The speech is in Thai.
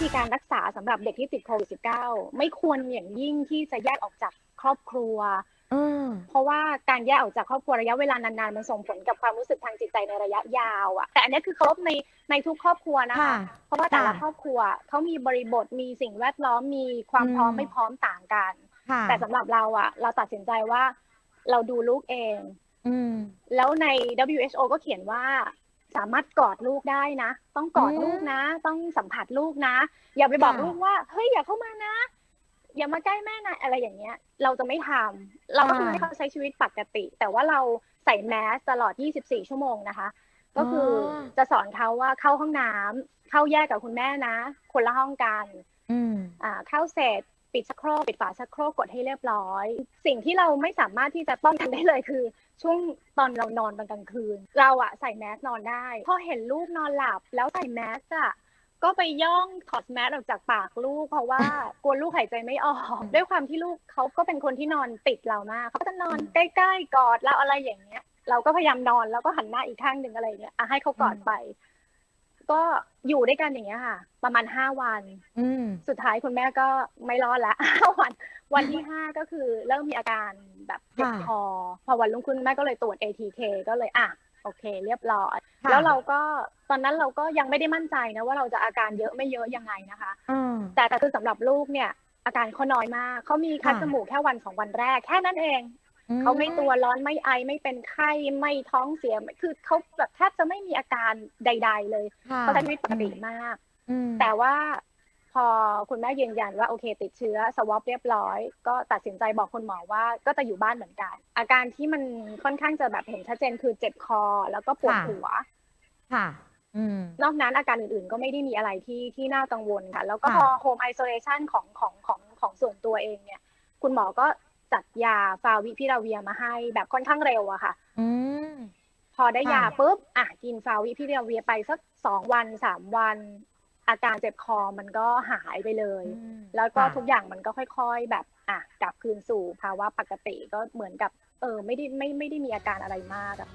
ธีการรักษาสำหรับเด็กที่ติดโควิด -19 ไม่ควรอย่างยิ่งที่จะแยกออกจากครอบครัวอืมเพราะว่าการแยกออกจากครอบครัวระยะเวลานานๆมันส่งผลกับความรู้สึกทางจิตใจในระยะยาวอะแต่อันนี้คือเคารพในในทุกครอบครัวนะคะค่ะเพราะว่าแต่ละค่ะครอบครัวเขามีบริบทมีสิ่งแวดล้อมมีความพร้อมอืมไม่พร้อมต่างกันค่ะแต่สำหรับเราอะเราตัดสินใจว่าเราดูลูกเองอืมแล้วใน WHO ก็เขียนว่า สามารถกอดลูกได้นะ ต้องกอดอืมลูกนะ ต้องสัมผัสลูกนะ อย่าไปบอกค่ะลูกว่าเฮ้ยอย่าเข้ามานะ อย่ามาใกล้แม่นะอะไรอย่างเงี้ย เราจะไม่ทำเราก็คือให้เขาใช้ชีวิตปกติ แต่ว่าเราใส่แมสตลอด 24 ชั่วโมงนะคะ ก็คือออจะสอนเขาว่าเข้าห้องน้ำเข้าแยกกับคุณแม่นะ คนละห้องกันอืมอ่าเข้าเสร็จ ปิดชักโครกปิดฝาชักโครกกดให้เรียบร้อย สิ่งที่เราไม่สามารถที่จะป้องกันได้เลยคือ ช่วงตอนเรานอนตอนกลางคืน เราอะใส่แมสนอนได้ พอเห็นลูกนอนหลับแล้วใส่แมสอะก็ไปย่องถอดแมสออกจากปากลูก เพราะว่ากลัวลูกหายใจไม่ออกด้วยความที่ลูกเขาก็เป็นคนที่นอนติดเรามากเขาจะนอนใกล้ๆกอดเราอะไรอย่างเงี้ย เราก็พยายามนอนแล้วก็หันหน้าอีกข้างหนึ่งอะไรเงี้ยอะให้เขากอดไป ก็อยู่ด้วยกันอย่างเงี้ยค่ะ ประมาณห้าวัน อืมสุดท้ายคุณแม่ก็ไม่รอดละวัน วันที่ห้าก็คือเริ่มมีอาการแบบเจ็บค่ะคอพอวันรุ่งขึ้นแม่ก็เลยตรวจ ATK ก็เลยอะโอเค เรียบร้อยค่ะแล้วเราก็ตอนนั้นเราก็ยังไม่ได้มั่นใจนะว่าเราจะอาการเยอะไม่เยอะยังไงนะคะอืมแต่แต่คือสำหรับลูกเนี่ยอาการเขาน้อยมากเขามีคัดค่ะจมูกแค่วันสองวันแรกแค่นั้นเองอื เขาไม่ตัวร้อนไม่ไอไม่เป็นไข้ไม่ท้องเสียคือเขาแบบแทบจะไม่มีอาการใด ๆ เลยค่ะเขาใช้ชีวิตปกติมากอืมแต่ว่าพอคุณแม่ยืนยันว่าโอเค ติดเชื้อสวอปเรียบร้อย ก็ตัดสินใจบอกคุณหมอว่าก็จะอยู่บ้านเหมือนกัน อาการที่มันค่อนข้างจะแบบเห็นชัดเจนคือเจ็บคอแล้วก็ปวดค่ะหัว ค่ะอืมนอกนั้นอาการอื่นๆ ก็ไม่ได้มีอะไรที่ที่น่ากังวลค่ะ แล้วก็ค่ะพอโฮมไอโซเลชันของของของของส่วนตัวเองเนี่ย คุณหมอก็ จัดยาฟาวิพิราเวียมาให้แบบค่อนข้างเร็วอะค่ะอืมพอได้ค่ะยาปุ๊บอะกินฟาวิพิราเวียไปสักสองวันสามวัน อาการเจ็บคอมันก็หายไปเลยอืมแล้วก็ค่ะทุกอย่างมันก็ค่อยๆแบบอะกลับคืนสู่ภาวะปกติก็เหมือนกับ เออไม่ได้ไม่ไม่ได้มีอาการอะไรมากอะ